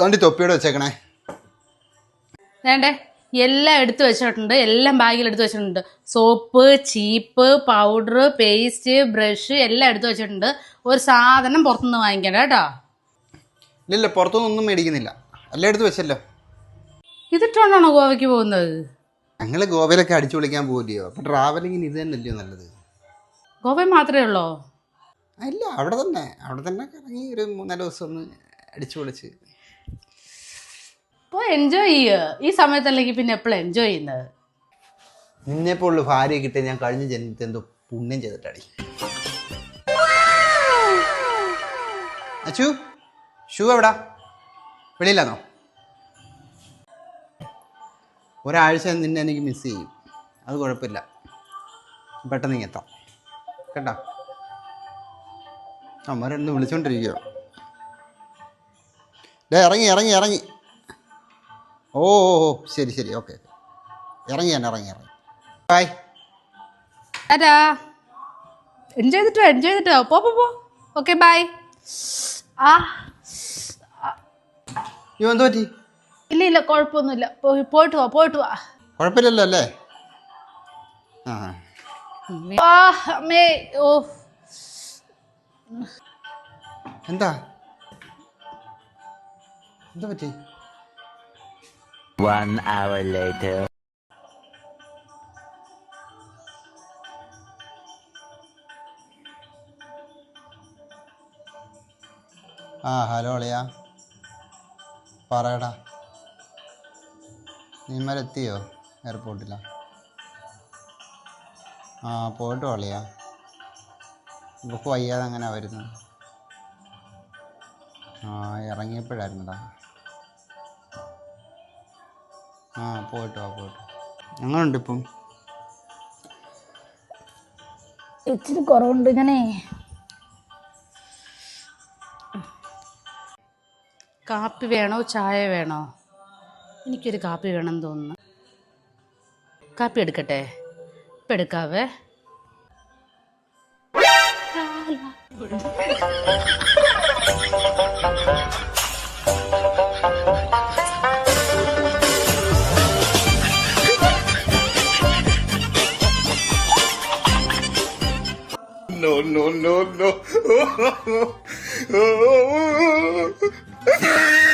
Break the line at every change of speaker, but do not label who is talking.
തോണ്ടി തൊപ്പിയോടെ വെച്ചേക്കണേ.
വേണ്ടേ? എല്ലാം എടുത്തു വെച്ചിട്ടുണ്ട്. എല്ലാം ബാഗിൽ എടുത്തു വെച്ചിട്ടുണ്ട്. സോപ്പ് ചീപ്പ് പൗഡർ പേസ്റ്റ് ബ്രഷ് എല്ലാം എടുത്തു വെച്ചിട്ടുണ്ട്. ഒരു സാധനം പുറത്തുനിന്ന് വാങ്ങിക്കണ്ട കേട്ടോ.
ഇല്ല പുറത്തുനിന്ന് ഒന്നും മേടിക്കുന്നില്ല. എല്ലാം എടുത്തു വെച്ചല്ലോ.
ഇതിട്ടോണ്ടാണോ ഗോവയ്ക്ക് പോകുന്നത്?
ഞങ്ങൾ ഗോവയിലൊക്കെ അടിച്ചു വിളിക്കാൻ പോകില്ലയോ അപ്പം ട്രാവലിങ്ങിന് ഇത് തന്നെയല്ലയോ നല്ലത്.
ഗോവയിൽ മാത്രമേ ഉള്ളോ?
ഇല്ല അവിടെ തന്നെ. അവിടെ തന്നെ കറങ്ങി ഒരു മൂന്നാൽ ദിവസം ഒന്ന് അടിച്ചു പൊളിച്ച്.
ഇപ്പോൾ എൻജോയ് ചെയ്യുക ഈ സമയത്തല്ലെങ്കിൽ പിന്നെ എപ്പോഴും എൻജോയ് ചെയ്യുന്നത്?
നിന്നെപ്പോലുള്ള ഭാര്യ കിട്ടിയ ഞാൻ കഴിഞ്ഞ ജന്മത്തിൽ എന്തോ പുണ്യം ചെയ്തിട്ടടി. അച്ചു ഷൂ എവിടാ? വെളിയിലാണോ ഒരാഴ്ച നിന്നെ എനിക്ക് മിസ് ചെയ്യും. അത് കുഴപ്പമില്ല. പെട്ടെന്ന് ഇങ്ങെത്താം കേട്ടോ? അമ്മരെന്ന് വിളിച്ചോണ്ടിരിക്കുക ഡേ ഇറങ്ങി ഇറങ്ങി ഇറങ്ങി. ഓ ഓ ശരി ശരി ഓക്കെ ഇറങ്ങി ഞാൻ ഇറങ്ങി ഇറങ്ങി. ബൈ
ആരാ എൻജോയ് ചെയ്തിട്ടോ എൻജോയ് ചെയ്തിട്ടോ? പോ പോ പോ. ഓക്കെ ബൈ ആ.
അയ്യോ എന്തോ പറ്റി?
ഇല്ല ഇല്ല കുഴപ്പമൊന്നുമില്ല. പോയി പോയിട്ട് വാ പോയിട്ട് വാ.
കുഴപ്പമില്ലല്ലോ അല്ലേ? ആ.
ആ അമ്മേ ഓ.
എന്താ? എന്താ പറ്റി?
One hour later.
ആ ഹലോ അളിയാ. പറയടാ. നീമലെത്തിയോ എയർപോർട്ടിലാ ആ പോയിട്ടോ അളിയാ. ഇവക്ക് വയ്യാതെ അങ്ങനെ വരുന്നു? ആ ഇറങ്ങിയപ്പോഴായിരുന്നടാ. ആ പോയിട്ട് വാ പോയിട്ട് എങ്ങനെയുണ്ട് ഇപ്പം?
ഇച്ചിരി കുറവുണ്ട് ഇങ്ങനെ. കാപ്പി വേണോ ചായ വേണോ? എനിക്കൊരു കാപ്പി വേണമെന്ന് തോന്നുന്നു. കാപ്പി എടുക്കട്ടെ? ഇപ്പം എടുക്കാവേ?
No, no, no, no.